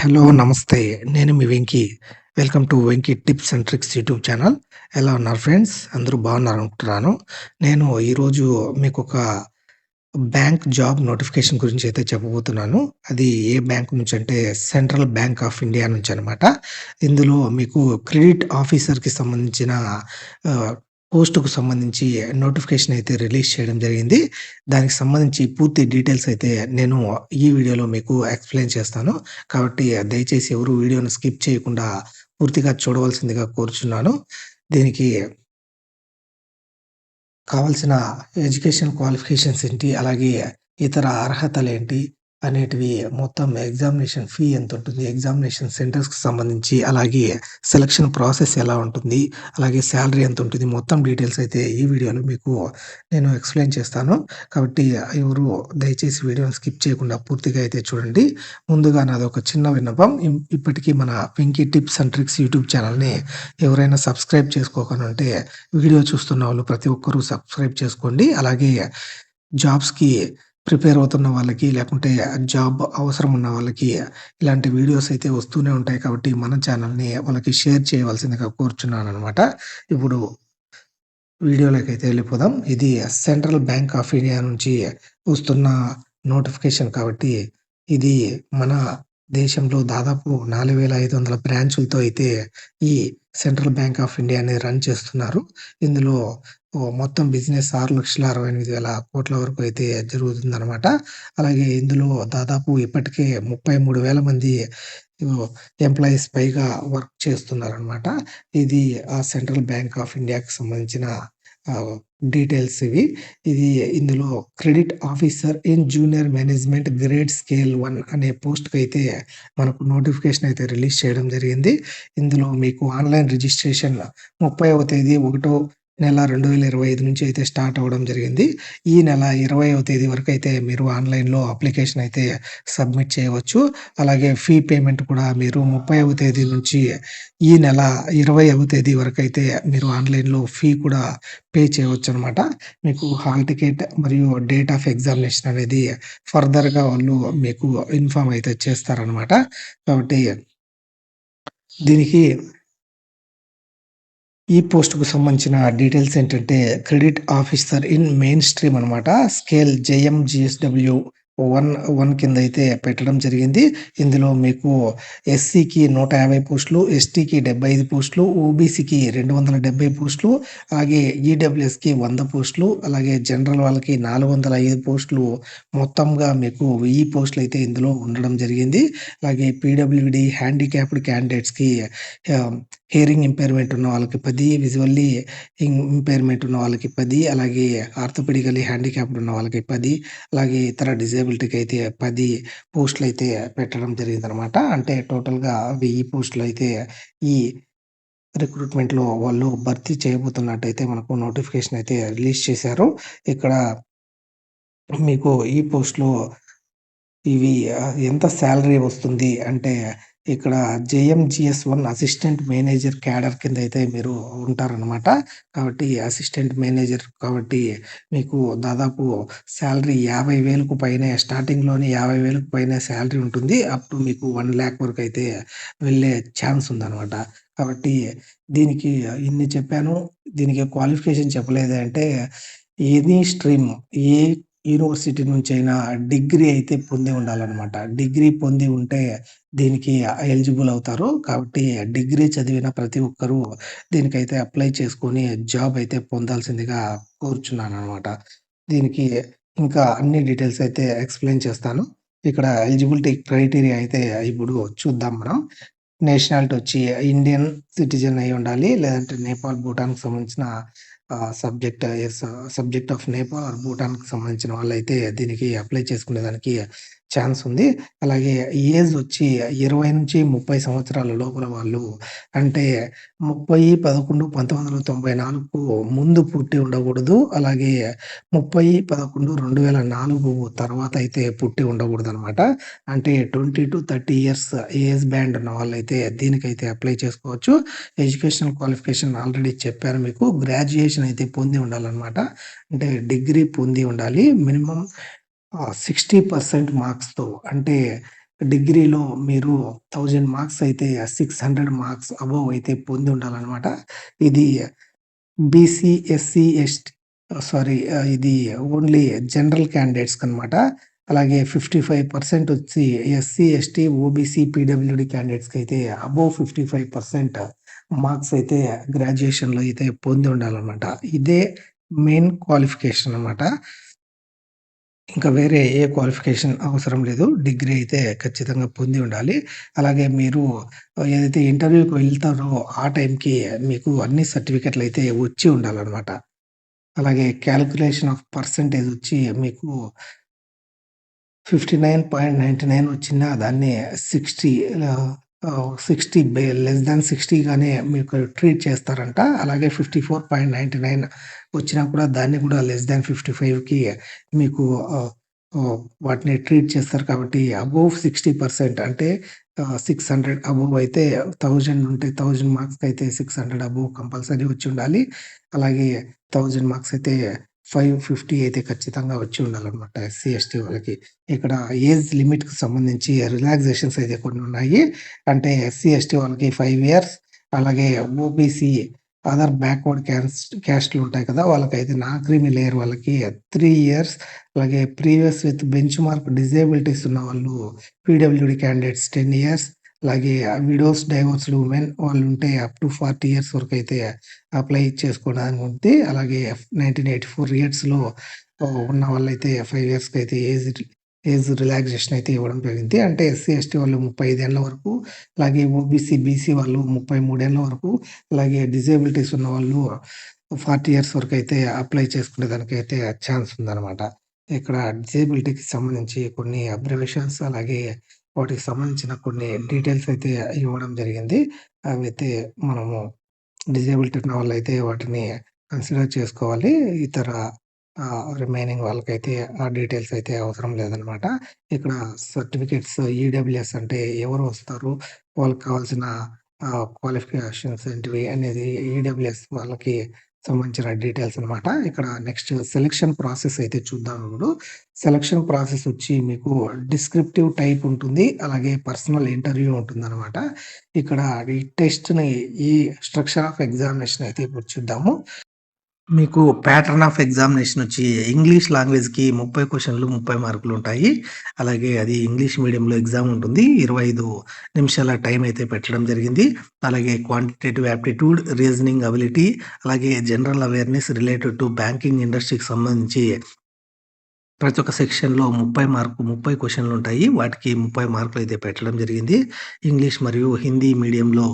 Hello! నమస్తే. నేను మీ Venky. Welcome to Venky tips and tricks YouTube channel. ఎలా ఉన్నారు ఫ్రెండ్స్? అందరూ బాగున్నారనుకుంటున్నాను. నేను ఈరోజు మీకొక బ్యాంక్ జాబ్ నోటిఫికేషన్ గురించి అయితే చెప్పబోతున్నాను. అది ఏ బ్యాంక్ నుంచి అంటే సెంట్రల్ బ్యాంక్ ఆఫ్ ఇండియా నుంచి అనమాట. ఇందులో మీకు క్రెడిట్ ఆఫీసర్‌కి సంబంధించిన పోస్ట్‌కు సంబంధించి నోటిఫికేషన్ అయితే రిలీజ్ చేయడం జరిగింది. దానికి సంబంధించి పూర్తి డీటెయిల్స్ అయితే నేను ఈ వీడియోలో మీకు ఎక్స్‌ప్లెయిన్ చేస్తాను. కాబట్టి దయచేసి ఎవరు వీడియోను స్కిప్ చేయకుండా పూర్తిగా చూడవలసిందిగా కోరుచున్నాను. దీనికి కావాల్సిన ఎడ్యుకేషన్ క్వాలిఫికేషన్స్ ఏంటి? అలాగే ఇతర అర్హతలు ఏంటి అనేటివి మొత్తం ఎగ్జామినేషన్ ఫీ ఎంత ఉంటుంది ఎగ్జామినేషన్ సెంటర్స్‌కి సంబంధించి అలాగే సెలక్షన్ ప్రాసెస్ ఎలా ఉంటుంది? అలాగే శాలరీ ఎంత ఉంటుంది మొత్తం డీటెయిల్స్ అయితే ఈ వీడియోలో మీకు నేను ఎక్స్‌ప్లెయిన్ చేస్తాను. కాబట్టి ఎవరు దయచేసి వీడియోని స్కిప్ చేయకుండా పూర్తిగా అయితే చూడండి. ముందుగా నాదొక చిన్న విన్నపం. ఇప్పటికీ మన Venky tips and tricks YouTube ఛానల్‌ని ఎవరైనా సబ్స్క్రైబ్ చేసుకోకనంటే వీడియో చూస్తున్న వాళ్ళు ప్రతి ఒక్కరూ సబ్స్క్రైబ్ చేసుకోండి. అలాగే జాబ్స్‌కి ప్రిపేర్ అవుతున్న వాళ్ళకి లేకుంటే జాబ్ అవసరం ఉన్న వాళ్ళకి ఇలాంటి వీడియోస్ అయితే వస్తూనే ఉంటాయి కాబట్టి మన ఛానల్‌ని వాళ్ళకి షేర్ చేయవలసిందిగా కోరుచున్నాను అనమాట ఇప్పుడు వీడియోలోకైతే వెళ్ళిపోదాం. ఇది సెంట్రల్ బ్యాంక్ ఆఫ్ ఇండియా నుంచి వస్తున్న నోటిఫికేషన్ కాబట్టి ఇది మన దేశంలో దాదాపు 4500 బ్రాంచులతో అయితే ఈ సెంట్రల్ బ్యాంక్ ఆఫ్ ఇండియాని రన్ చేస్తున్నారు. ఇందులో మొత్తం బిజినెస్ 6,68,000 వరకు అయితే జరుగుతుందనమాట. అలాగే ఇందులో దాదాపు ఇప్పటికే 33,000 మంది ఎంప్లాయీస్ పైగా వర్క్ చేస్తున్నారనమాట. ఇది ఆ సెంట్రల్ బ్యాంక్ ఆఫ్ ఇండియాకి సంబంధించిన డీటెయిల్స్ ఇవి. ఇది ఇందులో credit officer in junior management grade scale one అనే పోస్ట్కి అయితే మనకు నోటిఫికేషన్ అయితే రిలీజ్ చేయడం జరిగింది. ఇందులో మీకు ఆన్‌లైన్ రిజిస్ట్రేషన్ 30వ తేదీ ఒకటో నెల 2025 నుంచి అయితే స్టార్ట్ అవ్వడం జరిగింది. ఈ నెల 20వ తేదీ వరకు అయితే మీరు ఆన్‌లైన్‌లో అప్లికేషన్ అయితే సబ్మిట్ చేయవచ్చు. అలాగే ఫీ పేమెంట్ కూడా మీరు 30వ తేదీ నుంచి ఈ నెల 20వ తేదీ వరకు అయితే మీరు ఆన్‌లైన్‌లో ఫీ కూడా పే చేయవచ్చు అనమాట మీకు హాల్ టికెట్ మరియు డేట్ ఆఫ్ ఎగ్జామినేషన్ అనేది ఫర్దర్‌గా వాళ్ళు మీకు ఇన్ఫామ్ అయితే చేస్తారనమాట. కాబట్టి దీనికి ఈ పోస్ట్‌కు సంబంధించిన డీటెయిల్స్ ఏంటంటే credit officer in main stream అనమాట. స్కేల్ జేఎంజీఎస్‌డబ్ల్యూ 1, 1 కింద అయితే పెట్టడం జరిగింది. ఇందులో మీకు ఎస్సీకి 150 పోస్టులు, ఎస్టీకి 75 పోస్టులు, ఓబీసీకి 270 పోస్టులు, అలాగే ఈడబ్ల్యూఎస్‌కి వంద పోస్టులు, అలాగే జనరల్ వాళ్ళకి 405 పోస్టులు మొత్తంగా మీకు వెయ్యి పోస్టులు అయితే ఇందులో ఉండడం జరిగింది. అలాగే పీడబ్ల్యూడి హ్యాండిక్యాప్డ్ క్యాండిడేట్స్‌కి హియరింగ్ ఇంపైర్‌మెంట్ ఉన్న వాళ్ళకి పది విజువల్లీ ఇంపైర్‌మెంట్ ఉన్న వాళ్ళకి పది అలాగే ఆర్థోపెడికల్లీ హ్యాండిక్యాప్డ్ ఉన్న వాళ్ళకి పది అలాగే ఇతర డిజేబిలిటీకి అయితే పది పోస్టులు అయితే పెట్టడం జరిగింది అనమాట అంటే టోటల్‌గా వెయ్యి పోస్టులు అయితే ఈ రిక్రూట్‌మెంట్‌లో వాళ్ళు భర్తీ చేయబోతున్నట్టయితే మనకు నోటిఫికేషన్ అయితే రిలీజ్ చేశారు. ఇక్కడ మీకు ఈ పోస్ట్‌లో ఇవి ఎంత శాలరీ వస్తుంది అంటే ఇక్కడ JMGS one assistant manager cadre కింద అయితే మీరు ఉంటారనమాట. కాబట్టి అసిస్టెంట్ మేనేజర్ కాబట్టి మీకు దాదాపు శాలరీ యాభై వేలకు పైనే స్టార్టింగ్‌లోనే 50,000కు పైనే శాలరీ ఉంటుంది. అప్ టు మీకు 1,00,000 వరకైతే వెళ్ళే ఛాన్స్ ఉందనమాట. కాబట్టి దీనికి ఇన్ని చెప్పాను. దీనికి క్వాలిఫికేషన్ చెప్పలేదు అంటే ఎనీ స్ట్రీమ్ ఏ యూనివర్సిటీ నుంచి అయినా డిగ్రీ అయితే పొంది ఉండాలన్నమాట డిగ్రీ పొంది ఉంటే దీనికి ఎలిజిబుల్ అవుతారు. కాబట్టి డిగ్రీ చదివిన ప్రతి ఒక్కరూ దీనికైతే అప్లై చేసుకొని జాబ్ అయితే పొందాల్సిందిగా కోరుచున్నాను అనమాట దీనికి ఇంకా అన్ని డీటెయిల్స్ అయితే ఎక్స్‌ప్లెయిన్ చేస్తాను. ఇక్కడ ఎలిజిబిలిటీ క్రైటీరియా అయితే ఇప్పుడు చూద్దాం మనం. నేషనాలిటీ వచ్చి ఇండియన్ సిటిజన్ అయి ఉండాలి. లేదంటే నేపాల్, భూటాన్‌కి సంబంధించిన subject subject of Nepal or భూటాన్‌కి సంబంధించిన వాళ్ళైతే దీనికి అప్లై చేసుకునే దానికి ఛాన్స్ ఉంది. అలాగే ఏజ్ వచ్చి 20-30 సంవత్సరాల లోపల వాళ్ళు అంటే 30-11-1994కు ముందు పుట్టి ఉండకూడదు. అలాగే 30-11-2004 తర్వాత అయితే పుట్టి ఉండకూడదనమాట. అంటే 20-30 ఇయర్స్ ఏజ్ బ్యాండ్ ఉన్న వాళ్ళైతే దీనికైతే అప్లై చేసుకోవచ్చు. ఎడ్యుకేషనల్ క్వాలిఫికేషన్ ఆల్రెడీ చెప్పాను మీకు. గ్రాడ్యుయేషన్ అయితే పొంది ఉండాలన్నమాట అంటే డిగ్రీ పొంది ఉండాలి. మినిమం సిక్స్టీ పర్సెంట్ మార్క్స్‌తో అంటే డిగ్రీలో మీరు థౌజండ్ మార్క్స్ అయితే 600 మార్క్స్ అబోవ్ అయితే పొంది ఉండాలన్నమాట. ఇది బీసీ, ఎస్సీ, ఎస్టీ సారీ ఇది ఓన్లీ జనరల్ క్యాండిడేట్స్కి అనమాట అలాగే 55% వచ్చి ఎస్సీ, ఎస్టీ, ఓబీసీ, పీడబ్ల్యూడి క్యాండిడేట్స్కి అయితే అబవ్ అబోవ్ 55% మార్క్స్ అయితే గ్రాడ్యుయేషన్‌లో అయితే పొంది ఉండాలన్నమాట. ఇదే మెయిన్ క్వాలిఫికేషన్ అనమాట. ఇంకా వేరే ఏ క్వాలిఫికేషన్ అవసరం లేదు. డిగ్రీ అయితే ఖచ్చితంగా పొంది ఉండాలి. అలాగే మీరు ఏదైతే ఇంటర్వ్యూకి వెళ్తారో ఆ టైంకి మీకు అన్ని సర్టిఫికెట్లు అయితే వచ్చి ఉండాలన్నమాట అలాగే క్యాలిక్యులేషన్ ఆఫ్ పర్సెంటేజ్ వచ్చి మీకు fifty nine point ninety nine వచ్చినా దాన్ని sixty sixty be less than సిక్స్టీగానే మీకు ట్రీట్ చేస్తారంట. అలాగే fifty four point ninety nine వచ్చినా కూడా దాన్ని కూడా లెస్ దాన్ ఫిఫ్టీ ఫైవ్కి మీకు వాటిని ట్రీట్ చేస్తారు కాబట్టి అబోవ్ సిక్స్టీ పర్సెంట్ అంటే సిక్స్ హండ్రెడ్ అబోవ్ అయితే థౌజండ్ ఉంటే థౌజండ్ మార్క్స్కి అయితే సిక్స్ హండ్రెడ్ అబోవ్ కంపల్సరీ వచ్చి ఉండాలి. అలాగే థౌజండ్ మార్క్స్ అయితే 550 అయితే ఖచ్చితంగా వచ్చి ఉండాలన్నమాట ఎస్సీ, ఎస్టీ వాళ్ళకి. ఇక్కడ ఏజ్ లిమిట్‌కి సంబంధించి రిలాక్సేషన్స్ అయితే కొన్ని ఉన్నాయి. అంటే ఎస్సీ, ఎస్టీ వాళ్ళకి ఫైవ్ ఇయర్స్ అలాగే ఓబీసీ అదర్ బ్యాక్వర్డ్ క్యాస్ట్ క్యాస్ట్‌లు ఉంటాయి కదా! వాళ్ళకైతే నాన్ క్రీమీ లేయర్ వాళ్ళకి త్రీ ఇయర్స్ అలాగే previous with bench mark disabilities ఉన్న వాళ్ళు పీడబ్ల్యూడి క్యాండిడేట్స్ 10 ఇయర్స్ అలాగే విడోస్, డైవోర్స్డ్ వాళ్ళు ఉంటే అప్ టు 40 ఇయర్స్ వరకు అయితే అప్లై చేసుకోవడానికి ఉంది. అలాగే 1984 ఇయర్స్‌లో ఉన్న వాళ్ళైతే ఫైవ్ ఇయర్స్కి అయితే ఏజ్ ఏజ్ రిలాక్సేషన్ అయితే ఇవ్వడం జరిగింది. అంటే ఎస్సీ, ఎస్టీ వాళ్ళు 35 ఏళ్ళ వరకు, అలాగే ఓబీసీ, బీసీ వాళ్ళు 33 ఏళ్ళ వరకు, అలాగే డిజేబిలిటీస్ ఉన్న వాళ్ళు ఫార్టీ ఇయర్స్ వరకు అయితే అప్లై చేసుకునే దానికైతే ఛాన్స్ ఉందనమాట. ఇక్కడ డిజేబిలిటీకి సంబంధించి కొన్ని అబ్జర్వేషన్స్ అలాగే వాటికి సంబంధించిన కొన్ని డీటెయిల్స్ అయితే ఇవ్వడం జరిగింది. అయితే మనము డిజేబిలిటీ ఉన్న అయితే వాటిని కన్సిడర్ చేసుకోవాలి. ఇతర రిమైనింగ్ వాళ్ళకైతే ఆ డీటెయిల్స్ అయితే అవసరం లేదనమాట. ఇక్కడ సర్టిఫికేట్స్ ఈడబ్ల్యూఎస్ అంటే ఎవరు వస్తారు? వాళ్ళకి కావాల్సిన క్వాలిఫికేషన్స్ ఏంటివి అనేది ఈడబ్ల్యూఎస్ వాళ్ళకి సంబంధించిన డీటెయిల్స్ అనమాట. ఇక్కడ నెక్స్ట్ సెలక్షన్ ప్రాసెస్ అయితే చూద్దాం ఇప్పుడు. సెలక్షన్ ప్రాసెస్ వచ్చి మీకు డిస్క్రిప్టివ్ టైప్ ఉంటుంది. అలాగే పర్సనల్ ఇంటర్వ్యూ ఉంటుందనమాట. ఇక్కడ ఈ టెస్ట్‌ని ఈ స్ట్రక్చర్ ఆఫ్ ఎగ్జామినేషన్ అయితే ఇప్పుడు చూద్దాము. మీకు ప్యాటర్న్ ఆఫ్ ఎగ్జామినేషన్ వచ్చి ఇంగ్లీష్ లాంగ్వేజ్‌కి ముప్పై క్వశ్చన్లు ముప్పై మార్కులు ఉంటాయి. అలాగే అది ఇంగ్లీష్ మీడియంలో ఎగ్జామ్ ఉంటుంది. 25 నిమిషాల టైం అయితే పెట్టడం జరిగింది. అలాగే క్వాంటిటేటివ్ యాప్టిట్యూడ్, రీజనింగ్ అబిలిటీ అలాగే general awareness related to banking ఇండస్ట్రీకి సంబంధించి ప్రతి ఒక్క సెక్షన్‌లో 30 మార్కు ముప్పై క్వశ్చన్లు ఉంటాయి. వాటికి 30 మార్కులు అయితే పెట్టడం జరిగింది. ఇంగ్లీష్ మరియు హిందీ మీడియంలో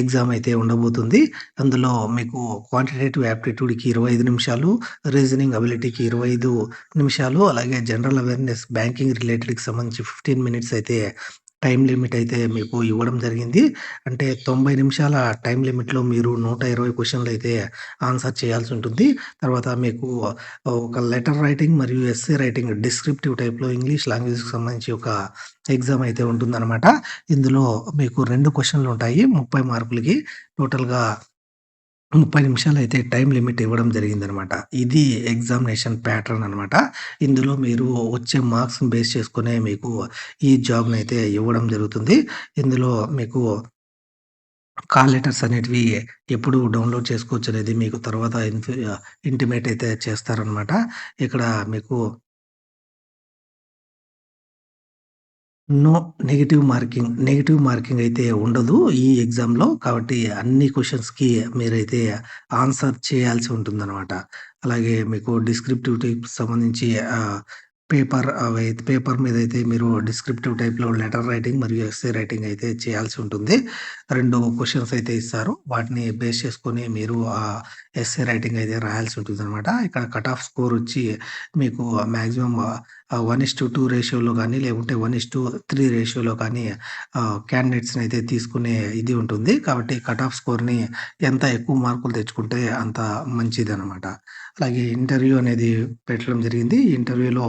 ఎగ్జామ్ అయితే ఉండబోతుంది. అందులో మీకు క్వాంటిటేటివ్ యాప్టిట్యూడ్‌కి 25 నిమిషాలు, రీజనింగ్ అబిలిటీకి 25 నిమిషాలు, అలాగే జనరల్ అవేర్‌నెస్ బ్యాంకింగ్ రిలేటెడ్‌కి సంబంధించి 15 మినిట్స్ అయితే టైం లిమిట్ అయితే మీకు ఇవ్వడం జరిగింది. అంటే 90 నిమిషాల టైం లిమిట్‌లో మీరు నూట ఇరవై క్వశ్చన్లు అయితే ఆన్సర్ చేయాల్సి ఉంటుంది. తర్వాత మీకు ఒక లెటర్ రైటింగ్ మరియు ఎస్సే రైటింగ్ డిస్క్రిప్టివ్ టైప్‌లో ఇంగ్లీష్ లాంగ్వేజ్‌కి సంబంధించి ఒక ఎగ్జామ్ అయితే ఉంటుందనమాట. ఇందులో మీకు రెండు క్వశ్చన్లు ఉంటాయి. 30 మార్కులకి టోటల్‌గా 30 నిమిషాలు అయితే టైమ్ లిమిట్ ఇవ్వడం జరిగిందనమాట. ఇది ఎగ్జామినేషన్ ప్యాటర్న్ అనమాట. ఇందులో మీరు వచ్చే మార్క్స్‌ని బేస్ చేసుకునే మీకు ఈ జాబ్‌నైతే ఇవ్వడం జరుగుతుంది. ఇందులో మీకు కాల్ లెటర్స్ అనేటివి ఎప్పుడు డౌన్‌లోడ్ చేసుకోవచ్చు అనేది మీకు తర్వాత ఇన్ఫి ఆహ్, ఇంటిమేట్ అయితే చేస్తారనమాట. ఇక్కడ మీకు no negative marking, negative marking అయితే ఉండదు ఈ ఎగ్జామ్‌లో. కాబట్టి అన్ని క్వశ్చన్స్కి మీరైతే ఆన్సర్ చేయాల్సి ఉంటుందనమాట. అలాగే మీకు డిస్క్రిప్టివ్ టైప్ సంబంధించి పేపర్ పేపర్ మీద పేపర్ మీరు డిస్క్రిప్టివ్ టైప్‌లో లెటర్ రైటింగ్ మరియు ఎస్సే రైటింగ్ అయితే చేయాల్సి ఉంటుంది. రెండు క్వశ్చన్స్ అయితే ఇస్తారు. వాటిని బేస్ చేసుకొని మీరు ఎస్ఏ రైటింగ్ అయితే రాయాల్సి ఉంటుంది అనమాట ఇక్కడ కట్ ఆఫ్ స్కోర్ వచ్చి మీకు maximum one is to two రేషియోలో కానీ లేకుంటే 1:3 రేషియోలో కానీ క్యాండిడేట్స్‌ని అయితే తీసుకునే ఇది ఉంటుంది. కాబట్టి కట్ ఆఫ్ స్కోర్‌ని ఎంత ఎక్కువ మార్కులు తెచ్చుకుంటే అంత మంచిది అనమాట అలాగే ఇంటర్వ్యూ అనేది పెట్టడం జరిగింది. ఇంటర్వ్యూలో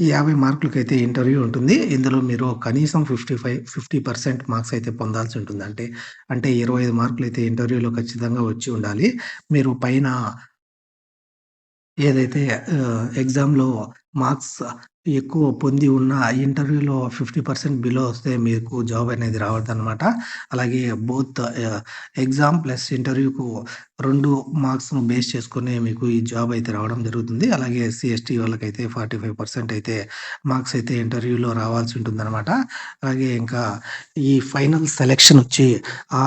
ఈ ఇంటర్వ్యూలో 50 మార్కులకైతే ఇంటర్వ్యూ ఉంటుంది. ఇందులో మీరు కనీసం 55, 50% మార్క్స్ అయితే పొందాల్సి ఉంటుంది. అంటే, అంటే ఇరవై ఐదు మార్కులు అయితే ఇంటర్వ్యూలో ఖచ్చితంగా వచ్చి ఉండాలి. మీరు పైన ఏదైతే ఎగ్జామ్‌లో మార్క్స్ ఎక్కువ పొంది ఉన్న ఇంటర్వ్యూలో 50% బిలో వస్తే మీకు జాబ్ అనేది రావద్దనమాట. అలాగే బోత్ ఎగ్జామ్ ప్లస్ ఇంటర్వ్యూకు రెండు మార్క్స్‌ను బేస్ చేసుకునే మీకు ఈ జాబ్ అయితే రావడం జరుగుతుంది. అలాగే సిఎస్టీ వాళ్ళకైతే ఫార్టీ ఫైవ్ పర్సెంట్ అయితే మార్క్స్ అయితే ఇంటర్వ్యూలో రావాల్సి ఉంటుందనమాట. అలాగే ఇంకా ఈ ఫైనల్ సెలెక్షన్ వచ్చి ఆ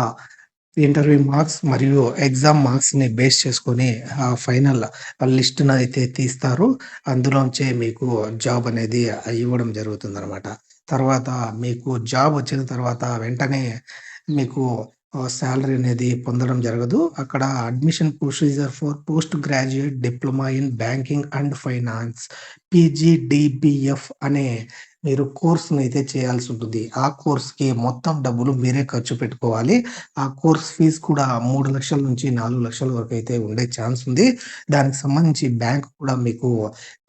ఇంటర్వ్యూ మార్క్స్ మరియు ఎగ్జామ్ మార్క్స్‌ని బేస్ చేసుకొని ఆ ఫైనల్ లిస్ట్‌నయితే తీస్తారు. అందులోంచే మీకు జాబ్ అనేది ఇవ్వడం ఇవ్వడం జరుగుతుందనమాట. తర్వాత మీకు జాబ్ వచ్చిన తర్వాత వెంటనే మీకు శాలరీ అనేది పొందడం జరగదు. అక్కడ admission procedure for post graduate diploma in banking and finance PGDBF అనే మీరు కోర్స్ని అయితే చేయాల్సి ఉంటుంది ఆ కోర్స్‌కి మొత్తం డబ్బులు మీరే ఖర్చు పెట్టుకోవాలి. ఆ కోర్స్ ఫీజ్ కూడా మూడు లక్షల నుంచి నాలుగు లక్షల వరకు అయితే ఉండే ఛాన్స్ ఉంది. దానికి సంబంధించి బ్యాంక్ కూడా మీకు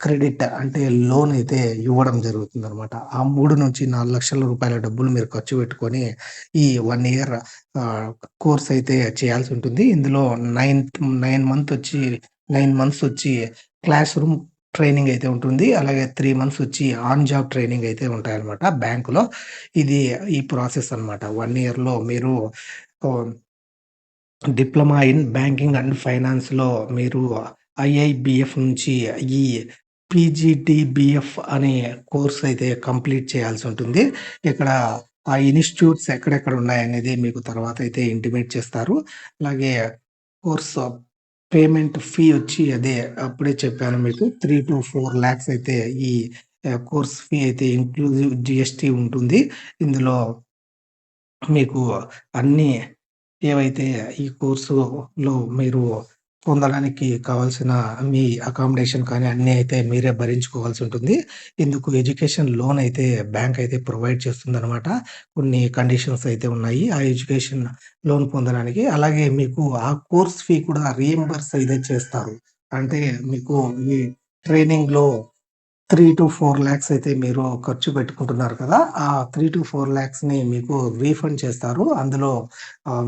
క్రెడిట్ అంటే లోన్ అయితే ఇవ్వడం జరుగుతుందనమాట. ఆ 3-4,00,000 రూపాయల డబ్బులు మీరు ఖర్చు పెట్టుకొని ఈ వన్ ఇయర్ కోర్స్ అయితే చేయాల్సి ఉంటుంది. ఇందులో నైన్త్ 9 మంత్ వచ్చి నైన్ మంత్స్ వచ్చి క్లాస్ రూమ్ ట్రైనింగ్ అయితే ఉంటుంది. అలాగే త్రీ మంత్స్ వచ్చి ఆన్ జాబ్ ట్రైనింగ్ అయితే ఉంటాయన్నమాట బ్యాంకులో ఇది ఈ ప్రాసెస్ అనమాట. వన్ ఇయర్‌లో మీరు డిప్లొమా ఇన్ బ్యాంకింగ్ అండ్ ఫైనాన్స్‌లో మీరు ఐఐబీఎఫ్ నుంచి ఈ పీజీటీబిఎఫ్ అనే కోర్స్ అయితే కంప్లీట్ చేయాల్సి ఉంటుంది. ఇక్కడ ఆ ఇన్‌స్టిట్యూట్స్ ఎక్కడెక్కడ ఉన్నాయనేది మీకు తర్వాత అయితే ఇంటిమేట్ చేస్తారు. అలాగే కోర్స్ పేమెంట్ ఫీ వచ్చి అదే అప్పుడే చెప్పాను మీకు 3-4 లాక్స్ అయితే ఈ కోర్స్ ఫీ అయితే ఇంక్లూజివ్ జిఎస్టీ ఉంటుంది. ఇందులో మీకు అన్నీ ఏవైతే ఈ కోర్సులో మీరు పొందడానికి కావాల్సిన మీ అకామిడేషన్ కానీ అన్నీ అయితే మీరే భరించుకోవాల్సి ఉంటుంది. ఇందుకు ఎడ్యుకేషన్ లోన్ అయితే బ్యాంక్ అయితే ప్రొవైడ్ చేస్తుందనమాట. కొన్ని కండిషన్స్ అయితే ఉన్నాయి. ఆ ఎడ్యుకేషన్ లోన్ పొందడానికి. అలాగే మీకు ఆ కోర్స్ ఫీ కూడా రీఎంబర్స్ అయితే చేస్తారు. అంటే మీకు ఈ ట్రైనింగ్‌లో త్రీ టు ఫోర్ ల్యాక్స్ అయితే మీరు ఖర్చు పెట్టుకుంటున్నారు కదా! ఆ 3-4 లాక్స్‌ని మీకు రీఫండ్ చేస్తారు. అందులో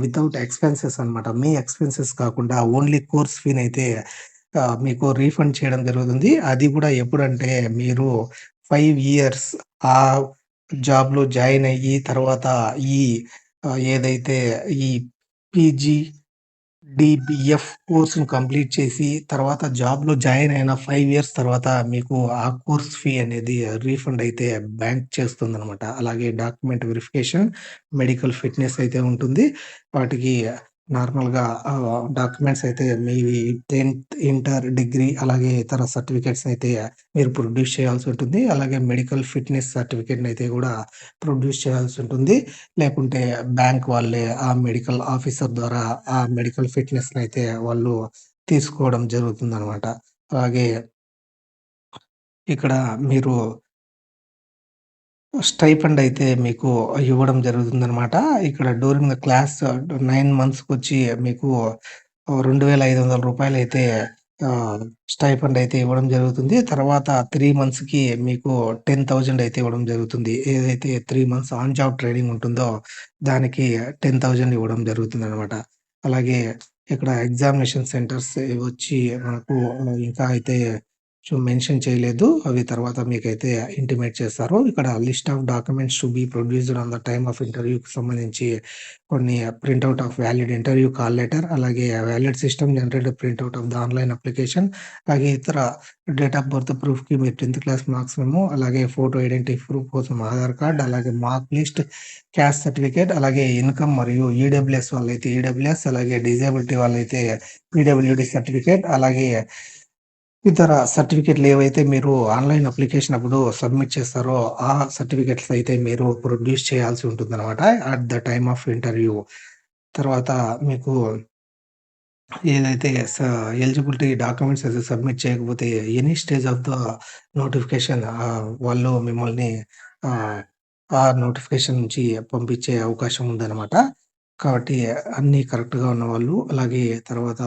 వితౌట్ ఎక్స్‌పెన్సెస్ అనమాట. మీ ఎక్స్‌పెన్సెస్ కాకుండా ఓన్లీ కోర్స్ ఫీని అయితే మీకు రీఫండ్ చేయడం జరుగుతుంది. అది కూడా ఎప్పుడంటే మీరు ఫైవ్ ఇయర్స్ ఆ జాబ్‌లో జాయిన్ అయ్యి తర్వాత ఈ ఏదైతే ఈ పీజీ డీబీఎఫ్ కోర్సును కంప్లీట్ చేసి తర్వాత జాబ్‌లో జాయిన్ అయిన ఫైవ్ ఇయర్స్ తర్వాత మీకు ఆ కోర్స్ ఫీ అనేది రీఫండ్ అయితే బ్యాంక్ చేస్తుందనమాట. అలాగే డాక్యుమెంట్ వెరిఫికేషన్, మెడికల్ ఫిట్‌నెస్ అయితే ఉంటుంది. వాటికి నార్మల్‌గా డాక్యుమెంట్స్ అయితే మీవి 10థ్, ఇంటర్, డిగ్రీ అలాగే ఇతర సర్టిఫికేట్స్ అయితే మీరు ప్రొడ్యూస్ చేయాల్సి ఉంటుంది. అలాగే మెడికల్ ఫిట్‌నెస్ సర్టిఫికేట్‌ని అయితే కూడా ప్రొడ్యూస్ చేయాల్సి ఉంటుంది. లేకుంటే బ్యాంక్ వాళ్ళే ఆ మెడికల్ ఆఫీసర్ ద్వారా ఆ మెడికల్ ఫిట్‌నెస్‌ని అయితే వాళ్ళు తీసుకోవడం జరుగుతుంది అనమాట అలాగే ఇక్కడ మీరు స్టైఫండ్ అయితే మీకు ఇవ్వడం జరుగుతుందనమాట. ఇక్కడ డ్యూరింగ్ ద క్లాస్ 9 మంత్స్‌కొచ్చి మీకు ఆహ్, రూ. 2,500 అయితే ఆహ్, అయితే ఇవ్వడం జరుగుతుంది. తర్వాత 3 మంత్స్‌కి మీకు 10,000 అయితే ఇవ్వడం జరుగుతుంది. ఏదైతే 3 మంత్స్ ఆన్ జాబ్ ట్రైనింగ్ ఉంటుందో దానికి 10,000 ఇవ్వడం జరుగుతుందనమాట. అలాగే ఇక్కడ ఎగ్జామినేషన్ సెంటర్స్ వచ్చి మనకు ఇంకా అయితే సో మెన్షన్ చేయలేదు. అవి తర్వాత మీకైతే ఇంటిమేట్ చేస్తారు. ఇక్కడ list of documents to be produced on the time of ఇంటర్వ్యూకి సంబంధించి కొన్ని print of valid interview call letter, అలాగే valid system generated print of the online application, అలాగే ఇతర డేట్ ఆఫ్ బర్త్ ప్రూఫ్‌కి మీ 10థ్ క్లాస్ మార్క్స్ మేము అలాగే ఫోటో ఐడెంటిటీ ప్రూఫ్ కోసం ఆధార్ కార్డ్, అలాగే మార్క్ లిస్ట్, క్యాస్ట్ సర్టిఫికేట్, అలాగే ఇన్‌కమ్ మరియు ఈడబ్ల్యూఎస్ వాళ్ళైతే ఈడబ్ల్యూఎస్, అలాగే డిజేబిలిటీ వాళ్ళైతే ఈడబ్ల్యూడి సర్టిఫికేట్, అలాగే ఇతర సర్టిఫికేట్‌లు ఏవైతే మీరు ఆన్‌లైన్ అప్లికేషన్ అప్పుడు సబ్మిట్ చేస్తారో ఆ సర్టిఫికెట్స్ అయితే మీరు ప్రొడ్యూస్ చేయాల్సి ఉంటుందనమాట. At the time of interview. తర్వాత మీకు ఏదైతే స ఎలిజిబిలిటీ డాక్యుమెంట్స్ అయితే సబ్మిట్ చేయకపోతే any stage of the notification వాళ్ళు మిమ్మల్ని ఆ నోటిఫికేషన్ నుంచి పంపించే అవకాశం ఉందనమాట. కాబట్టి అన్నీ కరెక్ట్‌గా ఉన్నవాళ్ళు, అలాగే తర్వాత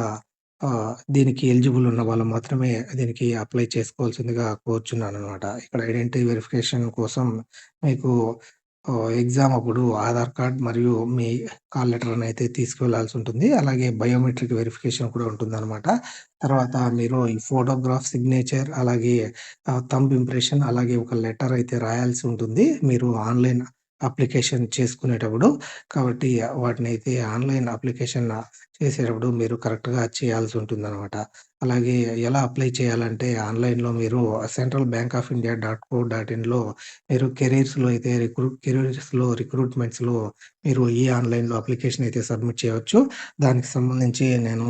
దీనికి ఎలిజిబుల్ ఉన్న వాళ్ళు మాత్రమే దీనికి అప్లై చేసుకోవాల్సిందిగా కోరుచున్నాననమాట. ఇక్కడ ఐడెంటిటీ వెరిఫికేషన్ కోసం మీకు ఎగ్జామ్ అప్పుడు ఆధార్ కార్డ్ మరియు మీ కాల్ లెటర్‌నైతే తీసుకువెళ్ళాల్సి ఉంటుంది. అలాగే బయోమెట్రిక్ వెరిఫికేషన్ కూడా ఉంటుందనమాట. తర్వాత మీరు ఈ ఫోటోగ్రాఫ్, సిగ్నేచర్ అలాగే ఆహ్, థంబ్ ఇంప్రెషన్ అలాగే ఒక లెటర్ అయితే రాయాల్సి ఉంటుంది. మీరు ఆన్‌లైన్ అప్లికేషన్ చేసుకునేటప్పుడు. కాబట్టి వాటిని అయితే ఆన్‌లైన్ అప్లికేషన్ చేసేటప్పుడు మీరు కరెక్ట్‌గా చేయాల్సి ఉంటుందనమాట. అలాగే ఎలా అప్లై చేయాలంటే ఆన్‌లైన్‌లో మీరు central bank of India dot co dot ఇన్‌లో మీరు కెరియర్స్‌లో అయితే రిక్రూట్ కెరియర్స్‌లో రిక్రూట్‌మెంట్స్‌లో మీరు ఈ ఆన్‌లైన్‌లో అప్లికేషన్ అయితే సబ్మిట్ చేయవచ్చు. దానికి సంబంధించి నేను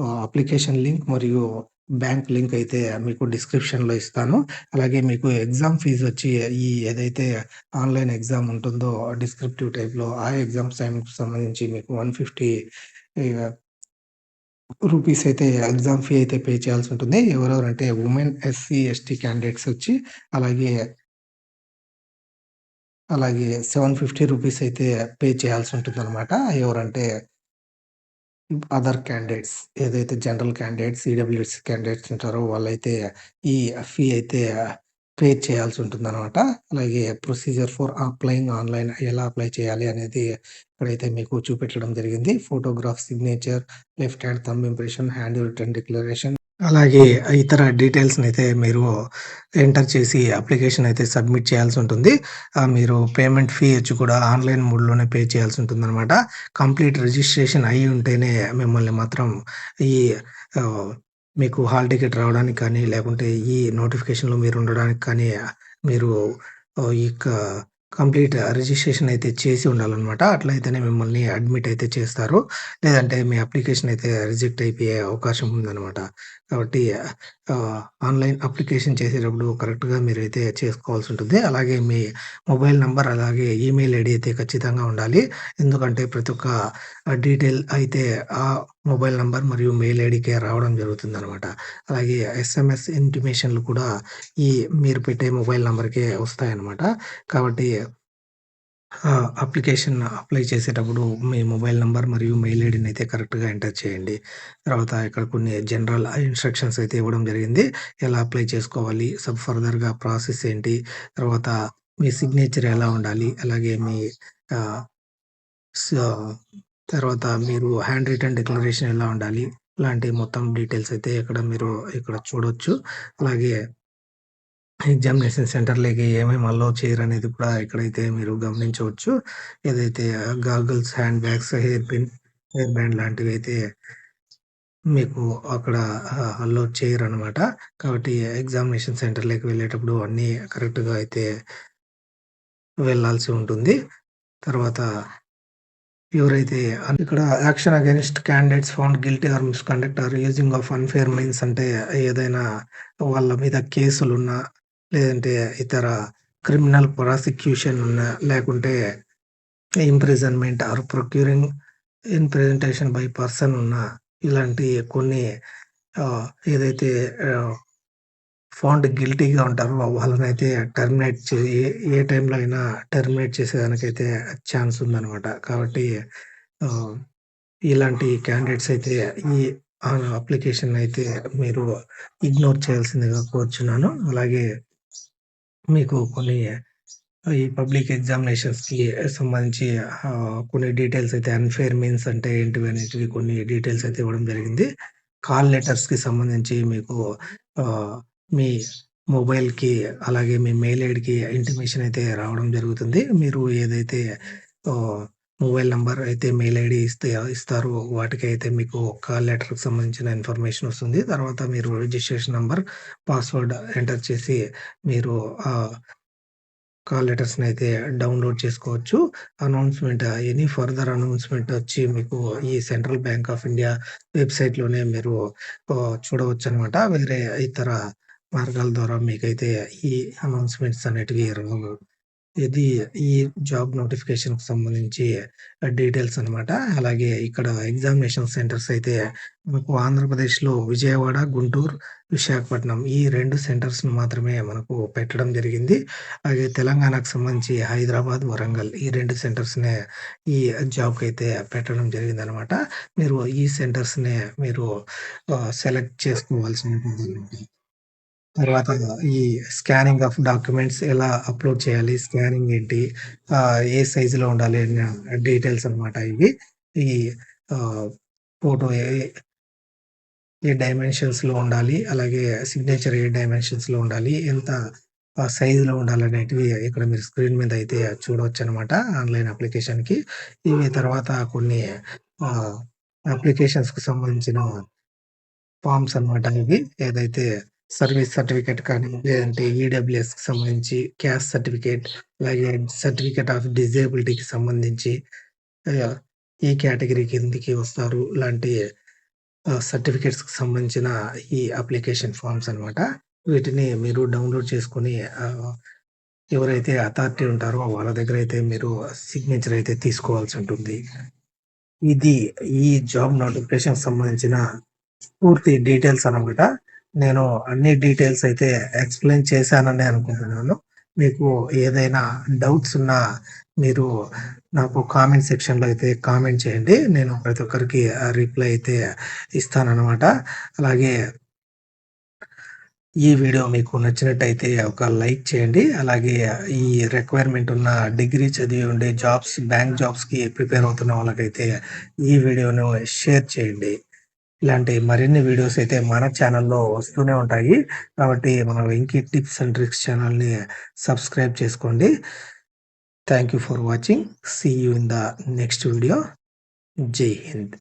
ఆహ్, అప్లికేషన్ లింక్ మరియు బ్యాంక్ లింక్ అయితే మీకు డిస్క్రిప్షన్‌లో ఇస్తాను. అలాగే మీకు ఎగ్జామ్ ఫీజ్ వచ్చి ఈ ఏదైతే ఆన్‌లైన్ ఎగ్జామ్ ఉంటుందో డిస్క్రిప్టివ్ టైప్‌లో ఆ ఎగ్జామ్స్ టైమ్‌కి సంబంధించి మీకు వన్ ఫిఫ్టీ రూపీస్ అయితే ఎగ్జామ్ ఫీ అయితే పే చేయాల్సి ఉంటుంది. ఎవరెవరంటే ఉమెన్ ఎస్సీ, ఎస్టీ క్యాండిడేట్స్ వచ్చి అలాగే అలాగే 750 రూపీస్ అయితే పే చేయాల్సి ఉంటుంది అనమాట ఎవరంటే అదర్ క్యాండిడేట్స్ ఏదైతే జనరల్ క్యాండిడేట్స్, ఈడబ్ల్యూఎస్ క్యాండిడేట్స్ ఉంటారో వాళ్ళైతే ఈ ఫీ అయితే పే చేయాల్సి ఉంటుందన్నమాట అలాగే ప్రొసీజర్ ఫర్ అప్లయింగ్ ఆన్‌లైన్ ఎలా అప్లై చేయాలి అనేది ఇక్కడైతే మీకు చూపెట్టడం జరిగింది. Photograph, signature, left hand thumb impression, handwritten declaration అలాగే ఇతర డీటెయిల్స్ని అయితే మీరు ఎంటర్ చేసి అప్లికేషన్ అయితే సబ్మిట్ చేయాల్సి ఉంటుంది. మీరు పేమెంట్ ఫీ వచ్చి కూడా ఆన్‌లైన్ మోడ్‌లోనే పే చేయాల్సి ఉంటుంది అనమాట కంప్లీట్ రిజిస్ట్రేషన్ అయ్యి ఉంటేనే మిమ్మల్ని మాత్రం ఈ మీకు హాల్ టికెట్ రావడానికి కానీ, లేకుంటే ఈ నోటిఫికేషన్‌లో మీరు ఉండడానికి కానీ మీరు ఈ కంప్లీట్ రిజిస్ట్రేషన్ అయితే చేసి ఉండాలన్నమాట అట్లయితేనే మిమ్మల్ని అడ్మిట్ అయితే చేస్తారు. లేదంటే మీ అప్లికేషన్ అయితే రిజెక్ట్ అయిపోయే అవకాశం ఉందనమాట. కాబట్టి ఆన్‌లైన్ అప్లికేషన్ చేసేటప్పుడు కరెక్ట్‌గా మీరైతే చేసుకోవాల్సి ఉంటుంది. అలాగే మీ మొబైల్ నంబర్ అలాగే ఈమెయిల్ ఐడి అయితే ఖచ్చితంగా ఉండాలి. ఎందుకంటే ప్రతి ఒక్క డీటెయిల్ అయితే ఆ మొబైల్ నంబర్ మరియు మెయిల్ ఐడికే రావడం జరుగుతుంది అనమాట అలాగే ఎస్ఎంఎస్ ఇంటిమేషన్‌లు కూడా ఈ మీరు పెట్టే మొబైల్ నంబర్‌కే వస్తాయన్నమాట. కాబట్టి అప్లికేషన్ అప్లై చేసేటప్పుడు మీ మొబైల్ నెంబర్ మరియు మెయిల్ ఐడిని అయితే కరెక్ట్‌గా ఎంటర్ చేయండి. తర్వాత ఇక్కడ కొన్ని జనరల్ ఇన్‌స్ట్రక్షన్స్ అయితే ఇవ్వడం జరిగింది. ఎలా అప్లై చేసుకోవాలి? సబ్ ఫర్దర్‌గా ప్రాసెస్ ఏంటి? తర్వాత మీ సిగ్నేచర్ ఎలా ఉండాలి? అలాగే మీ స తర్వాత మీరు హ్యాండ్ రిటర్న్ డిక్లరేషన్ ఎలా ఉండాలి? లాంటి మొత్తం డీటెయిల్స్ అయితే ఇక్కడ మీరు ఇక్కడ చూడొచ్చు. అలాగే ఎగ్జామినేషన్ సెంటర్‌లకి ఏమేమి అలో చేయరనేది కూడా ఇక్కడైతే మీరు గమనించవచ్చు. ఏదైతే goggles hand bags, hair pin, hair band లాంటివి అయితే మీకు అక్కడ అలో చేయరు అనమాట కాబట్టి ఎగ్జామినేషన్ సెంటర్లోకి వెళ్ళేటప్పుడు అన్నీ కరెక్ట్‌గా అయితే వెళ్ళాల్సి ఉంటుంది. తర్వాత ఎవరైతే ఇక్కడ action against candidates found guilty or misconduct or using of unfair means అంటే ఏదైనా వాళ్ళ మీద కేసులున్నా, లేదంటే ఇతర క్రిమినల్ ప్రాసిక్యూషన్ ఉన్నా, లేకుంటే imprisonment or procuring in presentation by person ఉన్నా, ఇలాంటి కొన్ని ఏదైతే ఫౌండ్ గిల్టీగా ఉంటారో వాళ్ళనైతే టర్మినేట్ చే ఏ టైంలో అయినా టర్మినేట్ చేసేదానికైతే ఛాన్స్ ఉందనమాట. కాబట్టి ఇలాంటి క్యాండిడేట్స్ అయితే ఈ అప్లికేషన్ అయితే మీరు ఇగ్నోర్ చేయాల్సిందిగా కోరుచున్నాను. అలాగే మీకు కొన్ని ఈ పబ్లిక్ ఎగ్జామినేషన్స్‌కి సంబంధించి కొన్ని డీటెయిల్స్ అయితే అన్ఫేర్ మీన్స్ అంటే ఏంటివి అనేటివి కొన్ని డీటెయిల్స్ అయితే ఇవ్వడం జరిగింది. కాల్ లెటర్స్‌కి సంబంధించి మీకు మీ మొబైల్‌కి అలాగే మీ మెయిల్ ఐడికి ఇంటిమేషన్ అయితే రావడం జరుగుతుంది. మీరు ఏదైతే మొబైల్ నెంబర్ అయితే మెయిల్ ఐడి ఇస్తే ఇస్తారు వాటికైతే మీకు కాల్ లెటర్‌కి సంబంధించిన ఇన్ఫర్మేషన్ వస్తుంది. తర్వాత మీరు రిజిస్ట్రేషన్ నంబర్, పాస్వర్డ్ ఎంటర్ చేసి మీరు ఆ కాల్ అయితే డౌన్‌లోడ్ చేసుకోవచ్చు. అనౌన్స్‌మెంట్ ఎనీ ఫర్దర్ అనౌన్స్‌మెంట్ వచ్చి మీకు ఈ సెంట్రల్ బ్యాంక్ ఆఫ్ ఇండియా వెబ్‌సైట్‌లోనే మీరు చూడవచ్చు అనమాట వేరే ఇతర మార్గాల ద్వారా మీకైతే ఈ అనౌన్స్‌మెంట్స్ అనేటివి ఇది ఈ జాబ్ నోటిఫికేషన్‌కి సంబంధించి డీటెయిల్స్ అనమాట. అలాగే ఇక్కడ ఎగ్జామినేషన్ సెంటర్స్ అయితే మనకు ఆంధ్రప్రదేశ్‌లో విజయవాడ, గుంటూరు, విశాఖపట్నం ఈ రెండు సెంటర్స్‌ని మాత్రమే మనకు పెట్టడం జరిగింది. అలాగే తెలంగాణకు సంబంధించి హైదరాబాద్, వరంగల్ ఈ రెండు సెంటర్స్‌నే ఈ జాబ్‌కైతే పెట్టడం జరిగింది అనమాట మీరు ఈ సెంటర్స్‌నే మీరు సెలెక్ట్ చేసుకోవాల్సి ఉంటుంది తర్వాత ఈ స్కానింగ్ ఆఫ్ డాక్యుమెంట్స్ ఎలా అప్‌లోడ్ చేయాలి? స్కానింగ్ ఏంటి? ఏ సైజులో ఉండాలి డీటెయిల్స్ అనమాట ఇవి. ఈ ఫోటో ఏ ఏ డైమెన్షన్స్‌లో ఉండాలి? అలాగే సిగ్నేచర్ ఏ డైమెన్షన్స్‌లో ఉండాలి? ఎంత సైజులో ఉండాలి ఉండాలనేటివి ఇక్కడ మీరు స్క్రీన్ మీద అయితే చూడవచ్చు అనమాట ఆన్‌లైన్ అప్లికేషన్‌కి. ఇవి తర్వాత కొన్ని అప్లికేషన్స్‌కి సంబంధించిన ఫామ్స్ అన్నమాట ఇవి. ఏదైతే సర్వీస్ సర్టిఫికేట్ కానీ, లేదంటే ఈడబ్ల్యూఎస్‌కి సంబంధించి క్యాస్ట్ సర్టిఫికేట్, అలాగే సర్టిఫికేట్ ఆఫ్ డిజేబిలిటీకి సంబంధించి ఏ కేటగిరీ కిందకి వస్తారు? ఇలాంటి సర్టిఫికేట్స్ సర్టిఫికేట్స్‌కి సంబంధించిన ఈ అప్లికేషన్ ఫార్మ్స్ అన్నమాట. వీటిని మీరు డౌన్‌లోడ్ చేసుకొని ఎవరైతే అథారిటీ ఉంటారో వాళ్ళ దగ్గర అయితే మీరు సిగ్నేచర్ అయితే తీసుకోవాల్సి ఉంటుంది. ఇది ఈ జాబ్ నోటిఫికేషన్ సంబంధించిన పూర్తి డీటెయిల్స్ అనమాట నేను అన్ని డీటెయిల్స్ అయితే ఎక్స్‌ప్లెయిన్ చేశానని అనుకుంటున్నాను. మీకు ఏదైనా డౌట్స్ ఉన్నా మీరు నాకు కామెంట్ సెక్షన్‌లో అయితే కామెంట్ చేయండి. నేను ప్రతి ఒక్కరికి రిప్లై అయితే ఇస్తానన్నమాట. అలాగే ఈ వీడియో మీకు నచ్చినట్టయితే ఒక లైక్ చేయండి. అలాగే ఈ రిక్వైర్మెంట్ ఉన్న డిగ్రీ చదివి ఉండి జాబ్స్ బ్యాంక్ జాబ్స్‌కి ప్రిపేర్ అవుతున్న వాళ్ళకైతే ఈ వీడియోను షేర్ చేయండి. ఇలాంటి మరిన్ని వీడియోస్ అయితే మన ఛానల్లో వస్తూనే ఉంటాయి. కాబట్టి మన వెంకీ టిప్స్ అండ్ ట్రిక్స్ ఛానల్ని సబ్స్క్రైబ్ చేసుకోండి. Thank you for watching. See you in the next video. జై హింద్.